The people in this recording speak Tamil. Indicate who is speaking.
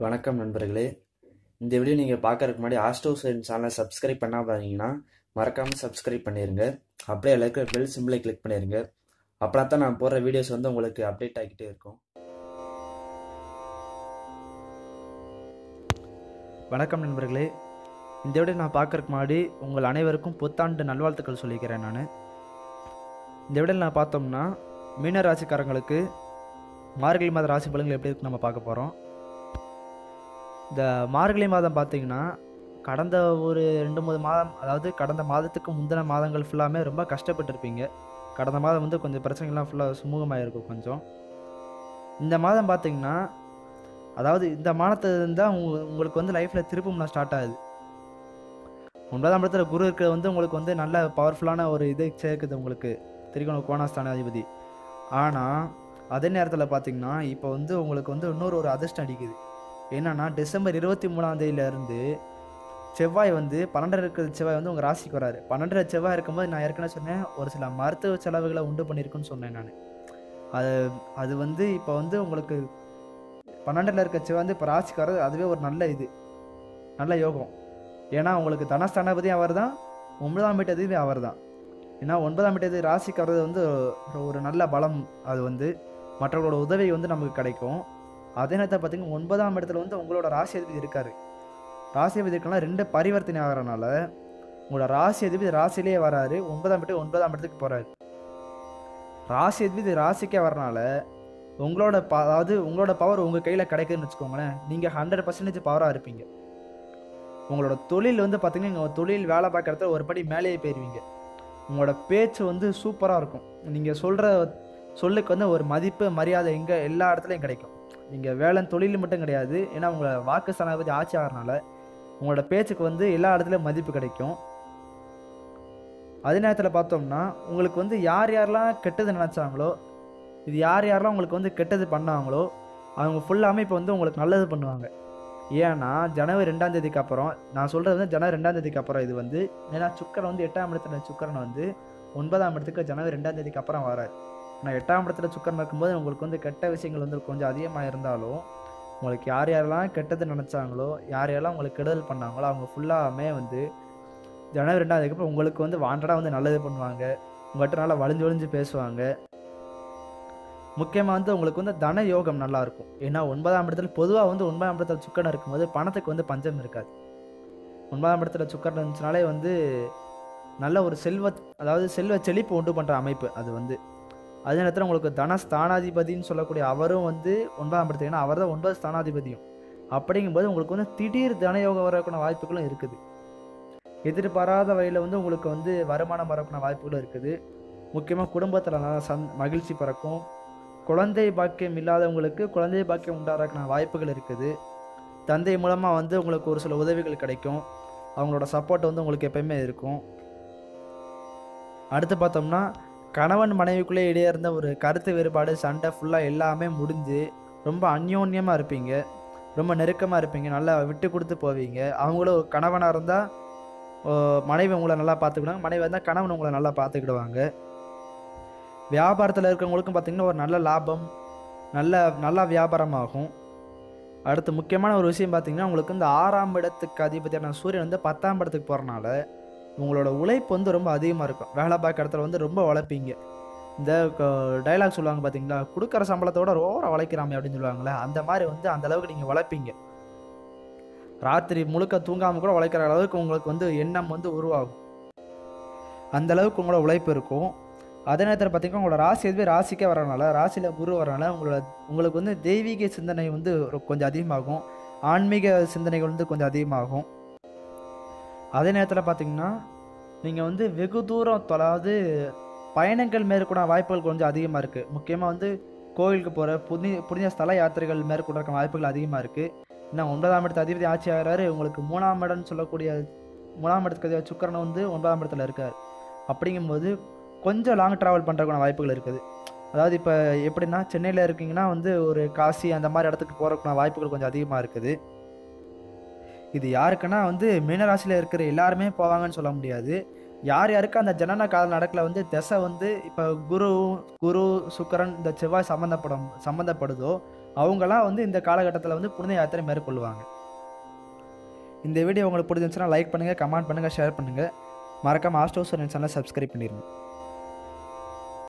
Speaker 1: வணக்கம் நண்பர்களே. இந்த வீடியோ நீங்கள் பார்க்கறதுக்கு முன்னாடி ஆஸ்டோ சைன் சேனலை சப்ஸ்கிரைப் பண்ணாம பாருங்கன்னா மறக்காமல் சப்ஸ்கிரைப் பண்ணிடுங்க அப்படியே எல்லாருக்கும் பெல் சிம்பிளை கிளிக் பண்ணிடுங்க அப்படின்னா தான் நான் போடுற வீடியோஸ் வந்து உங்களுக்கு அப்டேட் ஆகிக்கிட்டே இருக்கும்.
Speaker 2: வணக்கம் நண்பர்களே. இந்த வீடியோ நான் பார்க்கறதுக்கு முன்னாடி உங்கள் அனைவருக்கும் புத்தாண்டு நல்வாழ்த்துக்கள் சொல்லிக்கிறேன் நான். இந்த விட நான் பார்த்தோம்னா மீன ராசிக்காரங்களுக்கு மார்கழி மாத ராசி பலன்கள் எப்படி இருக்குன்னு நம்ம பார்க்க போகிறோம் இந்த மார்கழி மாதம் பார்த்தீங்கன்னா கடந்த ஒரு ரெண்டு மூணு மாதம் அதாவது கடந்த மாதத்துக்கு முந்தின மாதங்கள் ஃபுல்லாமே ரொம்ப கஷ்டப்பட்டிருப்பீங்க. கடந்த மாதம் வந்து கொஞ்சம் பிரச்சனைகள்லாம் ஃபுல்லாக சுமூகமாக இருக்கும் கொஞ்சம். இந்த மாதம் பார்த்தீங்கன்னா அதாவது இந்த மாதத்துலேருந்து இருந்தால் உங்க உங்களுக்கு வந்து லைஃப்பில் திருப்பம்லாம் ஸ்டார்ட் ஆகுது. ஒன்பதாம் இடத்துல குரு இருக்கிறது வந்து உங்களுக்கு வந்து நல்ல பவர்ஃபுல்லான ஒரு இது சேர்க்குது உங்களுக்கு. திரிகோண கோணஸ்தானாதிபதி ஆனால் அதே நேரத்தில் பார்த்தீங்கன்னா இப்போ வந்து உங்களுக்கு வந்து இன்னொரு ஒரு அதிர்ஷ்டம் அடிக்குது. என்னன்னா டிசம்பர் இருபத்தி மூணாம் தேதியிலேருந்து செவ்வாய் வந்து பன்னெண்டரை இருக்கிற செவ்வாய் வந்து உங்கள் ராசிக்கு வராரு. பன்னெண்டரை செவ்வாய் இருக்கும்போது நான் ஏற்கனவே சொன்னேன் ஒரு சில மருத்துவ செலவுகளை உண்டு பண்ணியிருக்குன்னு சொன்னேன் நான். அது அது வந்து இப்போ வந்து உங்களுக்கு பன்னெண்டில் இருக்க செவ்வாய் வந்து இப்போ ராசிக்கு வர்றது அதுவே ஒரு நல்ல இது. நல்ல யோகம். ஏன்னா உங்களுக்கு தனஸ்தானாபதி அவர் தான் ஒன்பதாம் வீட்டதிபதி அவர் தான் ஏன்னா ஒன்பதாம் வீட்டது ராசிக்கு வர்றது வந்து ஒரு- ஒரு நல்ல பலம் அது வந்து. மற்றவர்களோட உதவி வந்து நமக்கு கிடைக்கும். அதே நேரத்தை பார்த்தீங்கன்னா ஒன்பதாம் இடத்துல வந்து உங்களோட ராசி அதிபதி இருக்காரு. ராசி அதிபதி இருக்கலாம் ரெண்டு பரிவர்த்தனை ஆகிறனால உங்களோட ராசி அதிபதி ராசிலேயே வராரு. ஒன்பதாம் இடத்துக்கு ஒன்பதாம் இடத்துக்கு போறாரு. ராசி அதிபதி ராசிக்கே வரனால உங்களோட ப அதாவது உங்களோட பவர் உங்கள் கையில் கிடைக்குதுன்னு வச்சுக்கோங்களேன். நீங்கள் ஹண்ட்ரட் பர்சன்டேஜ் பவராக இருப்பீங்க. உங்களோட தொழில் வந்து பார்த்தீங்கன்னா உங்கள் தொழில் வேலை பார்க்குறத ஒரு படி மேலேயே போயிடுவீங்க உங்களோட பேச்சு வந்து சூப்பராக இருக்கும். நீங்கள் சொல்கிற சொல்லுக்கு வந்து ஒரு மதிப்பு மரியாதை எங்கே எல்லா இடத்துலையும் கிடைக்கும். நீங்கள் வேலை தொழில் மட்டும் கிடையாது. ஏன்னா உங்களை வாக்கு சனாபதி ஆட்சி ஆகிறனால உங்களோட பேச்சுக்கு வந்து எல்லா இடத்துலையும் மதிப்பு கிடைக்கும். அதே நேரத்தில் பார்த்தோம்னா உங்களுக்கு வந்து யார் யாரெல்லாம் கெட்டது நினச்சாங்களோ இது யார் யாரெல்லாம் உங்களுக்கு வந்து கெட்டது பண்ணாங்களோ அவங்க ஃபுல்லாமே இப்போ வந்து உங்களுக்கு நல்லது பண்ணுவாங்க. ஏன்னா ஜனவரி ரெண்டாம் தேதிக்கு அப்புறம் நான் சொல்கிறது வந்து ஜனவரி ரெண்டாம் தேதிக்கு அப்புறம் இது வந்து ஏன்னா சுக்கரன் வந்து எட்டாம் இடத்துல சுக்கரன் வந்து ஒன்பதாம் இடத்துக்கு ஜனவரி ரெண்டாம் தேதிக்கு அப்புறம் வராது ஆனால் எட்டாம் இடத்துல சுக்கரன் இருக்கும்போது உங்களுக்கு வந்து கெட்ட விஷயங்கள் வந்து கொஞ்சம் அதிகமாக இருந்தாலும் உங்களுக்கு யார் யாரெல்லாம் கெட்டது நினச்சாங்களோ யார் யாரெல்லாம் உங்களுக்கு கெடுதல் பண்ணாங்களோ அவங்க ஃபுல்லாமே வந்து ஜனவரி ரெண்டாவதுக்கப்புறம் அப்புறம் உங்களுக்கு வந்து வாண்டடாக வந்து நல்லது பண்ணுவாங்க. உங்கள்கிட்ட நல்லா வளைஞ்சு வளைஞ்சு பேசுவாங்க. முக்கியமாக வந்து உங்களுக்கு வந்து தன யோகம் நல்லாயிருக்கும். ஏன்னா ஒன்பதாம் இடத்துல பொதுவாக வந்து ஒன்பதாம் இடத்துல சுக்கரன் இருக்கும்போது பணத்துக்கு வந்து பஞ்சம் இருக்காது. ஒன்பதாம் இடத்துல சுக்கரன் இருந்துச்சுனாலே வந்து நல்ல ஒரு செல்வ அதாவது செல்வ செழிப்பு உண்டு பண்ணுற அமைப்பு அது வந்து. அதே நேரத்தில் உங்களுக்கு தன ஸ்தானாதிபதின்னு சொல்லக்கூடிய அவரும் வந்து ஒன்பதாம் இடத்துல ஏன்னா அவர் தான் ஒன்பது ஸ்தானாதிபதியும். அப்படிங்கும்போது உங்களுக்கு வந்து திடீர் தனயோகம் வரக்கூடிய வாய்ப்புகளும் இருக்குது. எதிர்பாராத வழியில் வந்து உங்களுக்கு வந்து வருமானம் வரக்கூடிய வாய்ப்புகளும் இருக்குது. முக்கியமாக குடும்பத்தில் நல்லா சந் மகிழ்ச்சி பிறக்கும். குழந்தை பாக்கியம் இல்லாதவங்களுக்கு குழந்தை பாக்கியம் உண்டாகிறக்கான வாய்ப்புகள் இருக்குது. தந்தை மூலமாக வந்து உங்களுக்கு ஒரு சில உதவிகள் கிடைக்கும். அவங்களோட சப்போர்ட் வந்து உங்களுக்கு எப்பயுமே இருக்கும். அடுத்து பார்த்தோம்னா கணவன் மனைவிக்குள்ளே இடையே இருந்த ஒரு கருத்து வேறுபாடு சண்டை ஃபுல்லாக எல்லாமே முடிஞ்சு ரொம்ப அந்யோன்யமாக இருப்பீங்க. ரொம்ப நெருக்கமாக இருப்பீங்க. நல்லா விட்டு கொடுத்து போவீங்க. அவங்களும் கணவனாக இருந்தால் மனைவி உங்களை நல்லா பார்த்துக்கிடுவாங்க. மனைவி இருந்தால் கணவன் உங்களை நல்லா பார்த்துக்கிடுவாங்க. வியாபாரத்தில் இருக்கிறவங்களுக்கும் பார்த்திங்கன்னா ஒரு நல்ல லாபம் நல்ல நல்லா வியாபாரமாகும். அடுத்து முக்கியமான ஒரு விஷயம் பார்த்திங்கன்னா உங்களுக்கு இந்த ஆறாம் இடத்துக்கு அதிபதியான சூரியன் வந்து பத்தாம் இடத்துக்கு போகிறனால உங்களோட உழைப்பு வந்து ரொம்ப அதிகமாக இருக்கும். வேலை பார்க்க இடத்துல வந்து ரொம்ப உழைப்பீங்க. இந்த டைலாக் சொல்லுவாங்க பார்த்தீங்களா கொடுக்குற சம்பளத்தோட ஓவரா உழைக்கிறாமே அப்படின்னு சொல்லுவாங்களே அந்த மாதிரி வந்து அந்த அளவுக்கு நீங்கள் உழைப்பீங்க. ராத்திரி முழுக்க தூங்காமல் கூட உழைக்கிற அளவுக்கு உங்களுக்கு வந்து எண்ணம் வந்து உருவாகும். அந்த அளவுக்கு உங்களோட உழைப்பு இருக்கும். அதே நேரத்தில் பார்த்தீங்கன்னா உங்களோட ராசி எதுவே ராசிக்கே வரனால ராசியில் குரு வரனால உங்களோட உங்களுக்கு வந்து தெய்வீக சிந்தனை வந்து கொஞ்சம் அதிகமாகும். ஆன்மீக சிந்தனைகள் வந்து கொஞ்சம் அதிகமாகும். அதே நேரத்தில் பார்த்தீங்கன்னா நீங்கள் வந்து வெகு தூரம் அதாவது பயணங்கள் மேற்கொள்ள வாய்ப்புகள் கொஞ்சம் அதிகமாக இருக்குது முக்கியமாக வந்து கோவிலுக்கு போகிற புனி புனித ஸ்தல யாத்திரைகள் மேற்கொள்ற வாய்ப்புகள் அதிகமாக இருக்குது இன்னும் ஒன்பதாம் இடத்து அதிபதி ஆட்சி ஆகிறாரு. உங்களுக்கு மூணாம் இடம்னு சொல்லக்கூடிய மூணாம் இடத்துக்கு அதிக சுக்கரன் வந்து ஒன்பதாம் இடத்துல இருக்கார். அப்படிங்கும்போது கொஞ்சம் லாங் ட்ராவல் பண்ணுறதுக்கான வாய்ப்புகள் இருக்குது. அதாவது இப்போ எப்படின்னா சென்னையில் இருக்கீங்கன்னா வந்து ஒரு காசி அந்த மாதிரி இடத்துக்கு போகிறதுக்கான வாய்ப்புகள் கொஞ்சம் அதிகமாக இருக்குது. இது யாருக்குன்னா வந்து மீனராசியில் இருக்கிற எல்லாருமே போவாங்கன்னு சொல்ல முடியாது. யார் யாருக்கு அந்த ஜனன கால நடக்கல வந்து திசை வந்து இப்போ குரு குரு சுக்கரன் இந்த செவ்வாய் சம்மந்தப்படும் சம்மந்தப்படுதோ அவங்களாம் வந்து இந்த காலகட்டத்தில் வந்து புனித யாத்திரை மேற்கொள்வாங்க. இந்த வீடியோ உங்களுக்கு பிடிச்சிருந்துச்சுன்னா லைக் பண்ணுங்கள் கமெண்ட் பண்ணுங்கள் ஷேர் பண்ணுங்கள் மறக்காமல் ஆஸ்டோஸ் சேனலை சப்ஸ்கிரைப் பண்ணிடுங்க